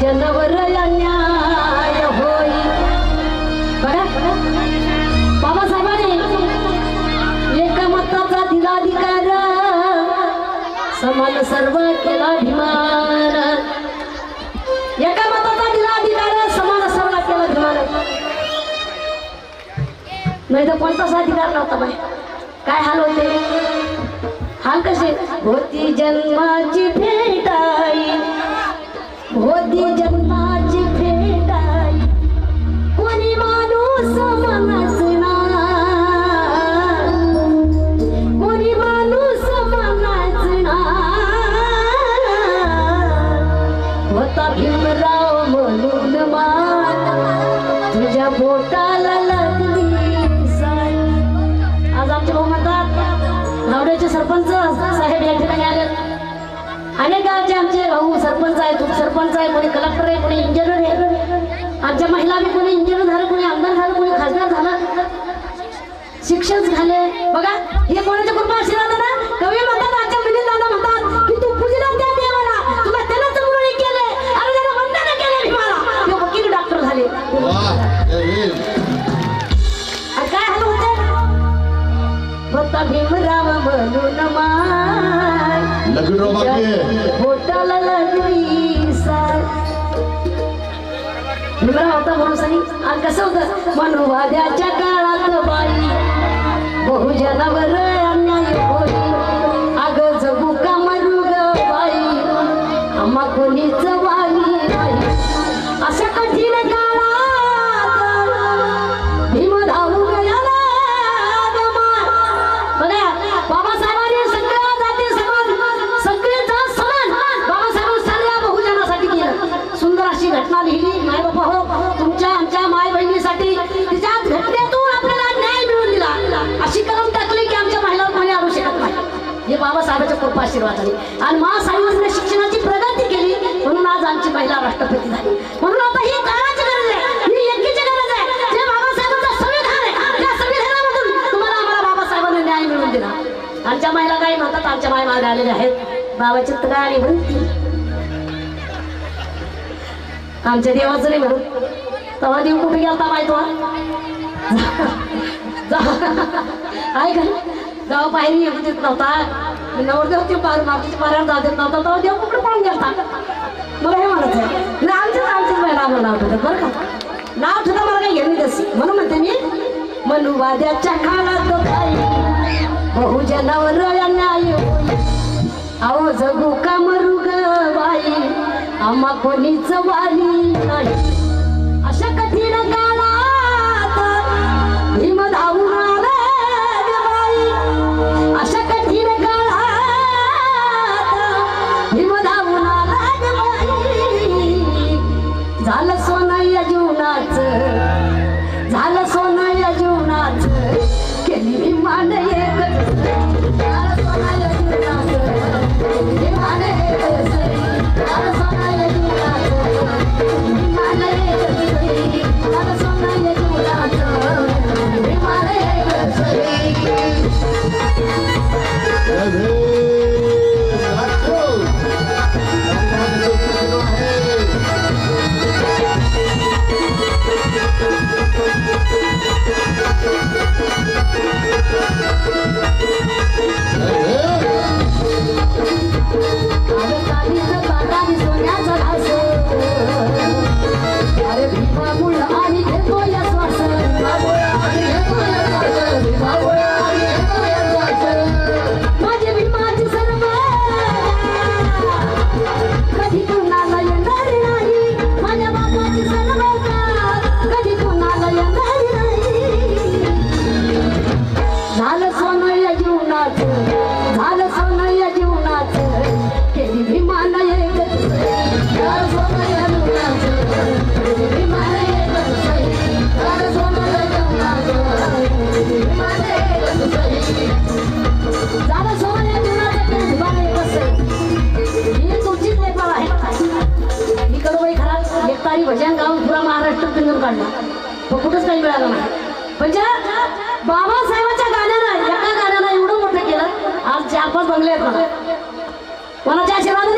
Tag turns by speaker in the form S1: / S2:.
S1: जनवर अन्याय होई. बघा बाबासाहेबांनी एका मताचा दिला अधिकार समान सर्व केला अभिमान एका मताचा दिला अधिकार समान सर्व केला अभिमान नाही तर कोणताच अधिकार नव्हता बाई. काय हाल होते? हाल कसे? होती जन्माची भीमराव म्हणून मान तुझ्या बोटाला गावचे आमचे भाऊ सरपंच आहेत उपसरपंच आहे कोणी कलेक्टर आहे कोणी इंजिनियर आहे. आमच्या महिला बी कोणी इंजिनियर झालं कोणी आमदार झालं कोणी खासदार झालं. शिक्षण झाले. बघा हे कोणाच्या कृपा आशीर्वाद ना? कवी म्हणतात आजच्या मुली दादा म्हणतात की तू पूजला त्या देवाला तुला त्यानंच मुरळी केले. आणि त्याला वंदन केले मला. ते वकील डॉक्टर झाले. काय हाल होते होता भीमराव म्हणून मा
S2: लग्न बाकी आहे.
S1: बोटाला लागली साय होता म्हणून सनी. आणि कसं होतं? मनुवाद्याच्या काळात बाई बहुजनावर केलं अशी घटना लिहिली माय बाबा हो तुमच्या आमच्या माय बहिणीसाठी तिच्या घटनेतून आपल्याला न्याय मिळून दिला. अशी कलम टाकली की आमच्या महिला कोणी आणू शकत नाही. हे बाबासाहेबांच्या कृपा आशीर्वाद झाले आणि महासाहेबांनी शिक्षणाची प्रगती केली म्हणून आज आमची महिला राष्ट्रपती झाली. म्हणून आता ही काळाची गरज आहे. ही एकीची गरज आहे. जे बाबासाहेबांचा संविधान आहे त्या संविधानामधून तुम्हाला आम्हाला बाबासाहेबांनी न्याय मिळून दिला. आमच्या महिला काही म्हणतात आमच्या माय मागे आलेल्या आहेत. बाबाची गाणी म्हणती आमच्या देवाचं नाही म्हणून. तेव्हा देव कुठे गेलता माहीत आहे का? गाव पायरी येऊ देत नव्हता. नवरदेव ते पार मातीच्या पाऱ्यावर जाऊ देत नव्हता. तेव्हा देव कुठे पाहून गेलता? मला हे म्हणायचं आहे आमच्याच आमच्याच बाई नाव नाव ठेवतात बरं का? नाव ठेवता मला काही घेणे तशी. म्हणून म्हणते मी मनुवाद्याच्या काळात बहुजनावर अन्याय अहो जगू का मरू ग बाई? आम्हा कोणीच वाली नाही. तो कुठंच काही मिळालं नाही म्हणजे बाबासाहेबांच्या गाण्यानं एका गाण्यानं एवढं मोठं केलं. आज चार पाच बंगले आहेत मला कोणाच्या आशीर्वाद